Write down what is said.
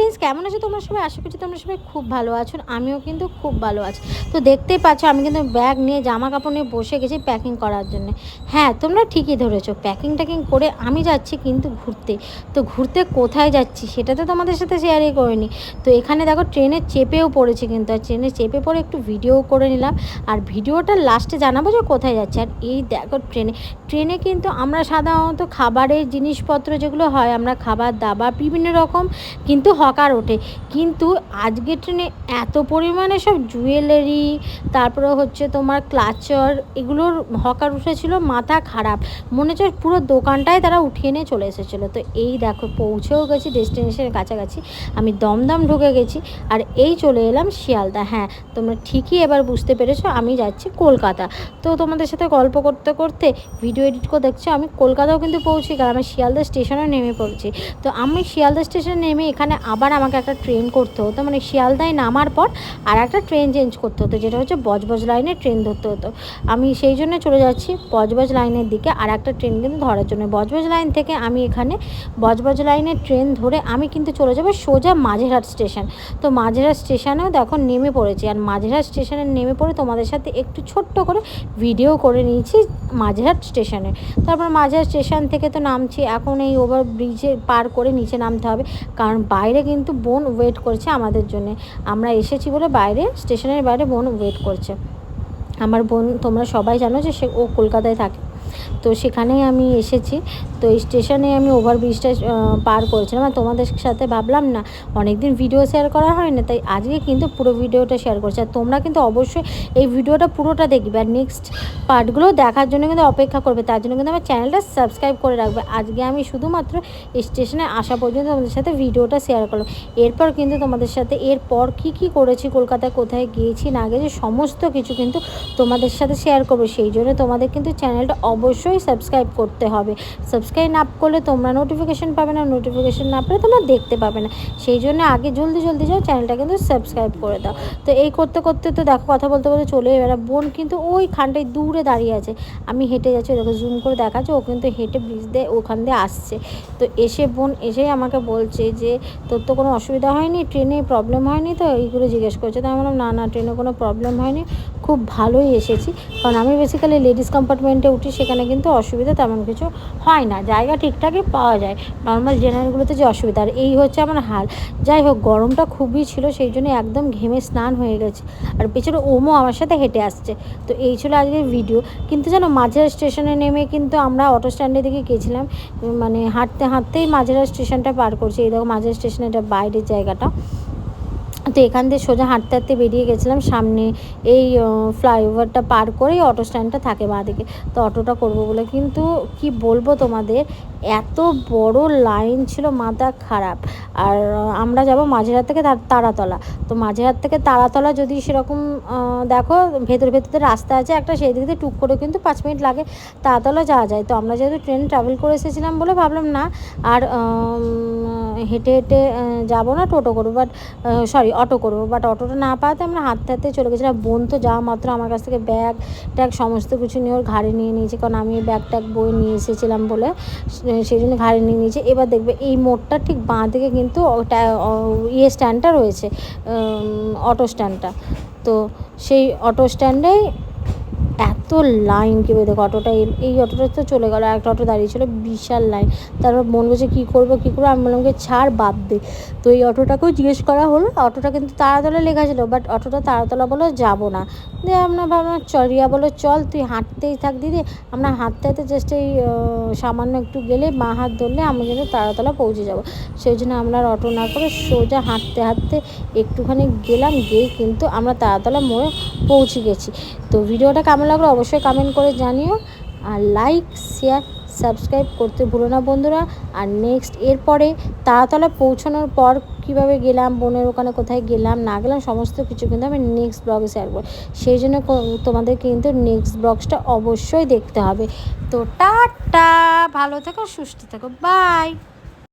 Friends কেমন আছো তোমরা সবাই? আশা করছি তোমরা সবাই খুব ভালো আছো আমিও কিন্তু খুব ভালো আছি। তো দেখতেই পাচ্ছ, আমি কিন্তু ব্যাগ নিয়ে জামা কাপড় নিয়ে বসে গেছি প্যাকিং করার জন্য। হ্যাঁ তোমরা ঠিকই ধরেছো প্যাকিং ট্যাকিং করে আমি যাচ্ছি কিন্তু ঘুরতে। তো ঘুরতে কোথায় যাচ্ছি সেটা তো তোমাদের সাথে শেয়ারই করিনি। তো এখানে দেখো ট্রেনে চেপেও পড়েছি কিন্তু, আর ট্রেনে চেপে পড়ে একটু ভিডিও করে নিলাম। আর ভিডিওটা লাস্টে জানাব যে কোথায় যাচ্ছে। আর এই দেখো ট্রেনে ট্রেনে কিন্তু আমরা সাধারণত খাবারের জিনিসপত্র যেগুলো হয়, আমরা খাবার দাবার বিভিন্ন রকম কিন্তু হকার ওঠে। কিন্তু আজকের ট্রেনে এত পরিমাণে সব জুয়েলারি তারপরে হচ্ছে তোমার ক্লাচার এগুলোর হকার উঠেছিল, মাথা খারাপ। মনে হচ্ছে পুরো দোকানটাই তারা উঠিয়ে নিয়ে চলে এসেছিল। তো এই দেখো, পৌঁছেও গেছি ডেস্টিনেশনের কাছাকাছি। আমি দমদম ঢুকে গেছি আর এই চলে এলাম শিয়ালদা। হ্যাঁ তোমরা ঠিকই এবার বুঝতে পেরেছ, আমি যাচ্ছি কলকাতা। তো তোমাদের সাথে গল্প করতে করতে ভিডিও এডিট করে দেখছ, আমি কলকাতাও কিন্তু পৌঁছি কারণ আমি শিয়ালদা স্টেশনে নেমে পড়ছি। তো আমি শিয়ালদা স্টেশনে নেমে এখানে আবার আমাকে একটা ট্রেন করতে হতো মানে শিয়ালদায় নামার পর আর একটা ট্রেন চেঞ্জ করতে হতো, যেটা হচ্ছে বজবজ লাইনে ট্রেন ধরতে হতো। আমি সেই জন্য চলে যাচ্ছি বজবজ লাইনের দিকে আর একটা ট্রেন কিন্তু ধরার জন্য। বজবজ লাইন থেকে আমি এখানে বজবজ লাইনের ট্রেন ধরে আমি কিন্তু চলে যাব সোজা মাঝেরহাট স্টেশন তো মাঝেরহাট স্টেশনেও দেখো নেমে পড়েছি, আর মাঝেরহাট স্টেশনে নেমে পড়ে তোমাদের সাথে একটু ছোট্ট করে ভিডিও করে নিয়েছি মাঝেরহাট স্টেশনে তারপর মাঝেরহাট স্টেশন থেকে তো নামছি, এখন এই ওভার ব্রিজে পার করে নিচে নামতে হবে, কারণ বাইরে কিন্তু বোন ওয়েট করছে আমাদের জন্যে। আমরা এসেছি বলে বাইরে স্টেশনের বাইরে বোন ওয়েট করছে। আমার বোন, তোমরা সবাই জানো যে সে ও কলকাতায় থাকে। তো সেখানেই আমি এসেছি। তো স্টেশনে আমি ওভার ব্রিজটা পার করেছিলাম। আর তোমাদের সাথে ভাবলাম না অনেক দিন ভিডিও শেয়ার করা হয় না তাই আজকে কিন্তু পুরো ভিডিওটা শেয়ার করছি। আর তোমরা কিন্তু অবশ্যই এই ভিডিওটা পুরোটা দেখবে। আর নেক্সট পার্টগুলো দেখার জন্য কিন্তু অপেক্ষা করবে। তার জন্য কিন্তু আমার চ্যানেলটা সাবস্ক্রাইব করে রাখবে। আজকে আমি শুধুমাত্র স্টেশনে আসা পর্যন্ত তোমাদের সাথে ভিডিওটা শেয়ার করলাম। এরপর কিন্তু তোমাদের সাথে, এরপর কি কি করেছি, কলকাতায় কোথায় গিয়েছি, না গেছি সমস্ত কিছু কিন্তু তোমাদের সাথে শেয়ার করব। সেই জন্য তোমাদের কিন্তু চ্যানেলটা অবশ্যই সাবস্ক্রাইব করতে হবে। সাবস্ক্রাইব না করলে তোমরা নোটিফিকেশান পাবে না নোটিফিকেশান না পেলে তোমরা দেখতে পাবে না। সেই জন্য আগে জলদি জলদি যাও চ্যানেলটা কিন্তু সাবস্ক্রাইব করে দাও। তো এই করতে করতে তো দেখো কথা বলতে বলতে চলে এবার বোন কিন্তু ওই খানটায় দূরে দাঁড়িয়ে আছে। আমি হেঁটে যাচ্ছি দেখো জুম করে দেখাচ্ছে, ও কিন্তু হেঁটে ব্রিজ দিয়ে ওখান দিয়ে আসছে। তো এসে বোন এসেই আমাকে বলছে যে, তোর তো কোনো অসুবিধা হয়নি ট্রেনে প্রবলেম হয়নি তো? এইগুলো জিজ্ঞেস করছে। তো আমি বললাম, না না ট্রেনে কোনো প্রবলেম হয়নি। খুব ভালোই এসেছি। কারণ আমি বেসিক্যালি লেডিস কম্পার্টমেন্টে উঠি, সেখানে কিন্তু অসুবিধা তেমন কিছু হয় না। জায়গা ঠিকঠাকই পাওয়া যায়। নর্মাল জেনারেলগুলোতে যে অসুবিধা। আর এই হচ্ছে আমার হাল। যাই হোক, গরমটা খুবই ছিল, সেই জন্য একদম ঘেমে স্নান হয়ে গেছে। আর পেছনে ওমও আমার সাথে হেঁটে আসছে। তো এই ছিল আজকের ভিডিও কিন্তু জানো, মাঝেরা স্টেশনে নেমে কিন্তু আমরা অটো স্ট্যান্ডের দিকে গেছিলাম। মানে হাঁটতে, হাঁটতেই মাঝেরা স্টেশনটা পার করছি। এই দেখো, মাঝের স্টেশনে এটা বাইরের জায়গাটা। তো এখান দিয়ে সোজা হাঁটতে হাঁটতে বেরিয়ে গেছিলাম। সামনে এই ফ্লাইওভারটা পার করেই অটো স্ট্যান্ডটা থাকে বাঁদিকে। তো অটোটা করব বলে কিন্তু কি বলব তোমাদের, এত বড় লাইন ছিল, মাথা খারাপ। আর আমরা যাব মাঝেরহাট থেকে তারাতলা। তো মাঝেরহাট থেকে তারাতলা যদি সেরকম দেখো ভেতর, ভেতরে রাস্তা আছে, একটা সেই দিক দিয়ে টুক করে কিন্তু পাঁচ মিনিট লাগে তারাতলা যাওয়া যায়। তো আমরা যেহেতু ট্রেন ট্রাভেল করে এসেছিলাম বলে ভাবলাম না। আর হেঁটে হেঁটে যাব না, টোটো করব বাট সরি অটো করব। বাট অটোটা না পাওয়াতে আমরা হাঁটতে হাঁটতে চলে গেছিলাম। বোন তো যাওয়া মাত্র আমার কাছ থেকে ব্যাগ ট্যাগ, সমস্ত কিছু নিয়ে ওর ঘাড়ে নিয়ে নিয়েছে, কারণ আমি ব্যাগ ট্যাগ, বই নিয়ে এসেছিলাম বলে। সেই জন্য ঘাড়ে নিয়ে নিয়েছে। এবার দেখবে এই মোড়টা ঠিক বাঁ দিকে কিন্তু ইয়ে স্ট্যান্ডটা রয়েছে অটো স্ট্যান্ডটা তো সেই অটো স্ট্যান্ডে এত লাইন কি দেখো অটোটা এই অটোটা তো চলে গেলো একটা অটো দাঁড়িয়ে ছিল, বিশাল লাইন। তারপর মন বলছে, কী করব কী করব? আমি বললাম ছাড়, বাদ দে। তো এই অটোটাকেও জিজ্ঞেস করা হলো, অটোটা কিন্তু তারাতলা লেখা ছিল, বাট অটোটা তারাতলা বলো যাব না। দিয়ে আমরা ভাবলাম, চল, রিয়া বলো চল, তুই হাঁটতেই থাক দিদি। আমরা হাঁটতে হাঁটতে জাস্ট এই সামান্য একটু গেলে মা হাত ধরলে আমরা কিন্তু তারাতলা পৌঁছে যাব। সেই জন্য আমরা অটো না করে সোজা হাঁটতে হাঁটতে একটুখানি গেলাম গিয়ে কিন্তু আমরা তারাতলা মোড়ে পৌঁছে গেছি। তো ভিডিওটা কেমন লাগল? অবশ্যই কমেন্ট করে জানিও। আর লাইক শেয়ার সাবস্ক্রাইব করতে ভুলো না বন্ধুরা। আর নেক্সট এরপরে তারাতলা পৌঁছানোর পর কীভাবে গেলাম, বোনের ওখানে কোথায় গেলাম, না গেলাম, সমস্ত কিছু কিন্তু আমি নেক্সট ব্লগে শেয়ার করব। সেই জন্য তোমাদের কিন্তু নেক্সট ব্লগসটা অবশ্যই দেখতে হবে। তো টাটা, ভালো থেকো, সুস্থ থেকো বাই